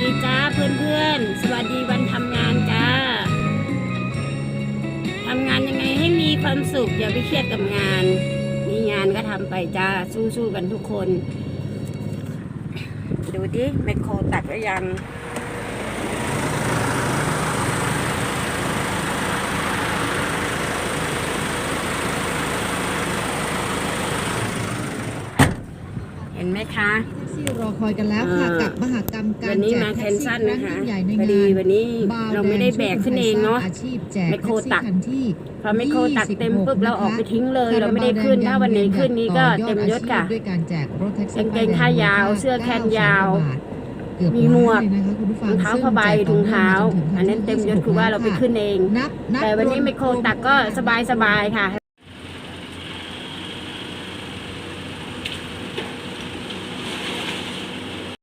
ดีจ้าเพื่อนๆ สวัสดีวันทำงานจ้าทำงานยังไงให้มีความสุข อย่าไปเครียดกับงาน มีงานก็ทำไปจ้าสู้ๆกันทุกคน ดูดิแมคโครตักหรือยัง นไหมคะแท็กซี่รอคอยกันแล้วค่ะอ่ากักับมหกรรมการวันนี้แจกมาแท็แคกนซี่ซัลครั้นะงคะยิ่งใหญ่ในพอดีงานวันนี้บาวเราไม่ได้แบกขึ้นเองเนาะอาชีพแจกไมโครตักแท็กซี่คันที่พอไมโครตักเต็มปุ๊บ26เราออกไปนะคะทิ้งเลย เราไม่ได้ขึ้นถ้าวันไหนขึ้นนี้ก็เต็มยศค่ะด้วยการแจกรถแท็กซี่กางเกงขายาวเสื้อแขนยาวเกือบมีหมวกล้านเลยนะคะคุณผู้ฟัรงองเท้าผ้าใบซึ่แจกถุงเท้าต่อเนื่งมจนถึงอันนั้นเต็มยศคือว่าเราไปขึ้นเองนับนับแต่วันนี้ไมโครตักก็สบายๆค่ะ